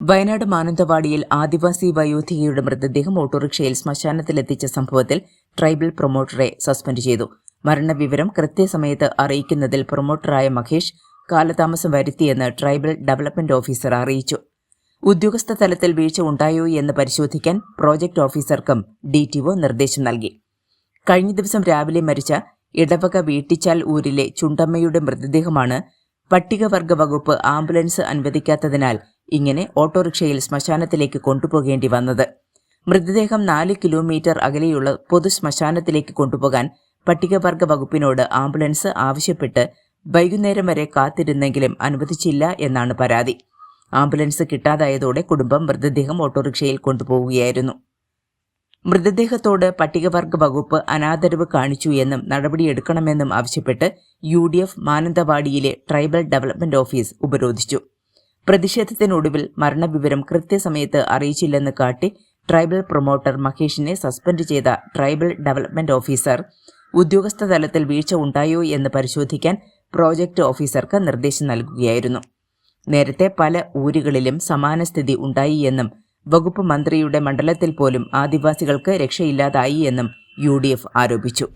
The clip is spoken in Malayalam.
വയനാട് മാനന്തവാടിയിൽ ആദിവാസി വയോധികയുടെ മൃതദേഹം ഓട്ടോറിക്ഷയിൽ ശ്മശാനത്തിലെത്തിച്ച സംഭവത്തിൽ ട്രൈബൽ പ്രൊമോട്ടറെ സസ്പെൻഡ് ചെയ്തു. മരണവിവരം കൃത്യസമയത്ത് അറിയിക്കുന്നതിൽ പ്രൊമോട്ടറായ മഹേഷ് കാലതാമസം വരുത്തിയെന്ന് ട്രൈബൽ ഡെവലപ്മെന്റ് ഓഫീസർ അറിയിച്ചു. ഉദ്യോഗസ്ഥ തലത്തിൽ വീഴ്ച ഉണ്ടായോ എന്ന് പരിശോധിക്കാൻ പ്രോജക്ട് ഓഫീസർക്കും ഡിടിഒ നിർദ്ദേശം നൽകി. കഴിഞ്ഞ ദിവസം രാവിലെ മരിച്ച ഇടവക വീട്ടിച്ചാൽ ഊരിലെ ചുണ്ടമ്മയുടെ മൃതദേഹമാണ് പട്ടികവർഗ വകുപ്പ് ആംബുലൻസ് അനുവദിക്കാത്തതിനാൽ ഇങ്ങനെ ഓട്ടോറിക്ഷയിൽ ശ്മശാനത്തിലേക്ക് കൊണ്ടുപോകേണ്ടി വന്നത്. മൃതദേഹം നാല് കിലോമീറ്റർ അകലെയുള്ള പൊതു ശ്മശാനത്തിലേക്ക് കൊണ്ടുപോകാൻ പട്ടികവർഗ വകുപ്പിനോട് ആംബുലൻസ് ആവശ്യപ്പെട്ട് വൈകുന്നേരം വരെ കാത്തിരുന്നെങ്കിലും അനുവദിച്ചില്ല എന്നാണ് പരാതി. ആംബുലൻസ് കിട്ടാതായതോടെ കുടുംബം മൃതദേഹം ഓട്ടോറിക്ഷയിൽ കൊണ്ടുപോവുകയായിരുന്നു. മൃതദേഹത്തോട് പട്ടികവർഗ വകുപ്പ് അനാദരവ് കാണിച്ചു എന്നും നടപടിയെടുക്കണമെന്നും ആവശ്യപ്പെട്ട് യു ഡി എഫ് മാനന്തവാടിയിലെ ട്രൈബൽ ഡെവലപ്മെന്റ് ഓഫീസ് ഉപരോധിച്ചു. പ്രതിഷേധത്തിനൊടുവിൽ മരണവിവരം കൃത്യസമയത്ത് അറിയിച്ചില്ലെന്ന് കാട്ടി ട്രൈബൽ പ്രൊമോട്ടർ മഹേഷിനെ സസ്പെൻഡ് ചെയ്ത ട്രൈബൽ ഡെവലപ്മെന്റ് ഓഫീസർ. ഉദ്യോഗസ്ഥ തലത്തിൽ വീഴ്ച ഉണ്ടായോ എന്ന് പരിശോധിക്കാൻ പ്രോജക്ട് ഓഫീസർക്ക് നിർദ്ദേശം നൽകുകയായിരുന്നു. നേരത്തെ പല ഊരുകളിലും സമാന സ്ഥിതി ഉണ്ടായി എന്നും വകുപ്പ് മന്ത്രിയുടെ മണ്ഡലത്തിൽ പോലും ആദിവാസികൾക്ക് രക്ഷയില്ലാതായി എന്നും യു ആരോപിച്ചു.